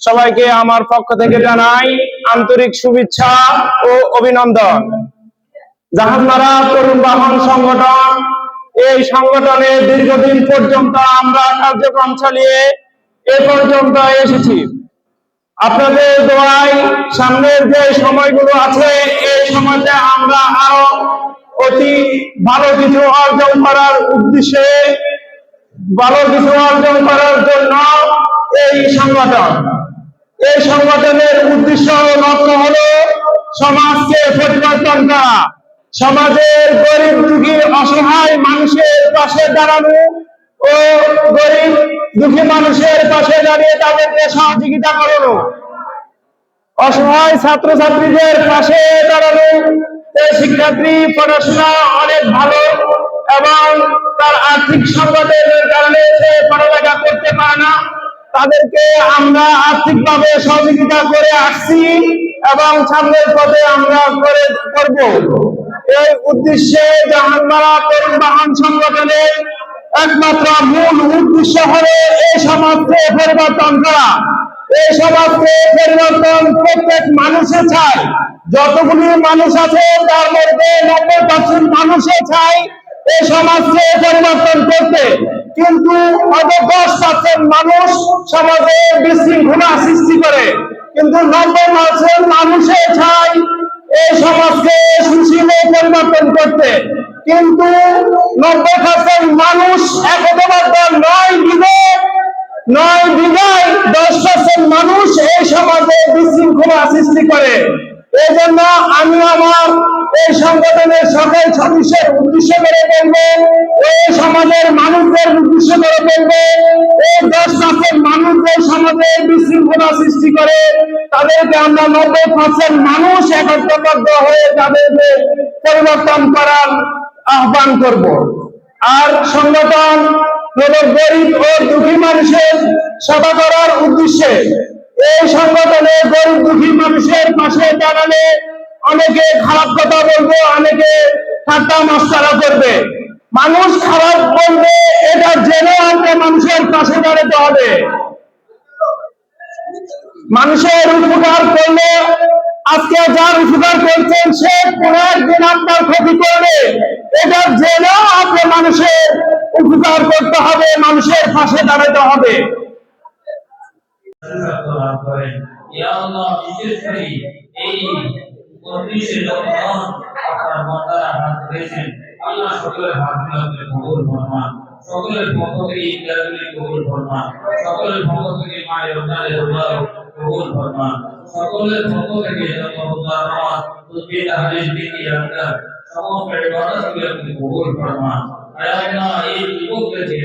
সবাইকে আমার পক্ষ থেকে জানাই আন্তরিক শুভেচ্ছা ও অভিনন্দন। জাহান্নারা তরুণ বাহন সংগঠন, এই সংগঠনে দীর্ঘদিন পর্যন্ত আমরা কার্যক্রম চালিয়ে এ পর্যন্ত এসেছি। আপনাদের দোয়ায় সামনের যে সময়গুলো আছে, এই সময়তে আমরা আরও অতি ভালো কিছু অর্জন করার উদ্দেশ্যে, ভালো কিছু অর্জন করার জন্য এই সংগঠন এই সংগঠনের উদ্দেশ্য লক্ষ্য হলো সমাজকে পরিবর্তন করা। সমাজের গরিব দুঃখী অসহায় মানুষের পাশে দাঁড়ানো ও গরিব দুঃখী মানুষের পাশে দাঁড়িয়ে তাদেরকে সহযোগিতা করানো। অসহায় ছাত্রছাত্রীদের পাশে দাঁড়ানো যে শিক্ষার্থী পড়াশোনা অনেক ভালো এবং তার আর্থিক সংকটের কারণে সে পড়ালেখা করতে পারে না। তাদেরকে আমরা আর্থিকভাবে সহযোগিতা করে আসছি এবং সামনের পথে আমরা করে করব। এই উদ্দেশ্যে জাহানমারা তরুণ বাহন সংগঠনের একমাত্র মূল উদ্দেশ্য হলো এই সমাজকে পরিবর্তন করা। এই সমাজকে পরিবর্তন প্রত্যেক মানুষে চায়। যতগুলি মানুষ আছে, তার মধ্যে নব্বই পার্সেন্ট মানুষে চায় এই সমাজকে পরিবর্তন করতে কিন্তু হয়তো দশ পার্সেন্ট মানুষ সমাজে বিশৃঙ্খলা সৃষ্টি করে। কিন্তু নব্বই পার্সেন্ট মানুষে চায় এই সমাজকে সুশীলে পরিবর্তন করতে। কিন্তু নব্বই পার্সেন্ট মানুষ একতাবদ্ধ নয় বিবেক নয় বিঘায় দশ পার্সেন্ট মানুষ এই সমাজে বিশৃঙ্খলা সৃষ্টি করে। এই জন্য আমি আমার এই সংগঠনের সকল সদস্যের উদ্দেশ্য করে বলব, এই সমাজের মানুষদের উদ্দেশ্য করে বলব, এই দশ পার্সেন্ট মানুষ যে সমাজে বিশৃঙ্খলা সৃষ্টি করে, তাদেরকে আমরা নব্বই পার্সেন্ট মানুষ একত্রবদ্ধ হয়ে তাদেরকে পরিবর্তন করার আহ্বান করব। আর সংগঠন হলো গরিব ও দুঃখী মানুষের সেবা করার উদ্দেশ্যে। এই সংগঠনে গরিব দুঃখী মানুষের পাশে দাঁড়ালে অনেকে খারাপ কথা বলবে, অনেকে ঠাট্টা মস্কারা করবে। মানুষ খারাপ বলবে, এটা জেনে আমাকে মানুষের পাশে দাঁড়াতে হবে। মানুষের উপকার করলে, আজকে যার উপকার করছেন, সে কোন একদিন আপনার ক্ষতি করবে। এটা জেনেও আপনি মানুষের উপকার করতে হবে, মানুষের পাশে দাঁড়াতে হবে। এই কর্মীদের যখন আপনার বান্দারা হাত ধরেছেন আল্লাহ সকলের হাতগুলোকে কবুল ফরমান, সকলের পক্ষ থেকে ইন্টারভিউ কবুল ফরমান, সকলের পক্ষ থেকে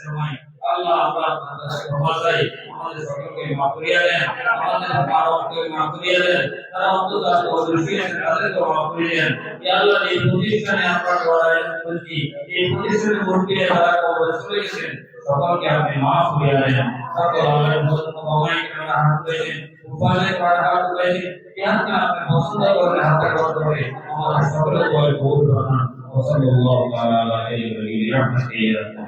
আলামিনের সময় আল্লাহ আমরা আপনার কাছে ক্ষমা চাই আমাদের সকলকে মাফ করিয়া দেন আমাদের পাপকে মাফ করিয়া দেন তারা অন্তত আজকে অদৃশ্যী আছেন তাদেরকে মাফ করিয়া দেন ইয়া আল্লাহ এই প্রতিষ্ঠানে আমরা দোয়া আয়োজন করছি এই প্রতিষ্ঠানে ভর্তি হয়ে তারা কবর চলে গেছেন সকলকে আপনি মাফ করিয়া দেন সকল আল্লাহর মধ্যে ক্ষমাই করে হাত করেছেন উপায় করে হাত করেছেন ইয়াকে আপনি পছন্দ করে হাত করে আমাদের সকলের দোয়া কবুল করুন وصلى الله تعالى على خير برحمته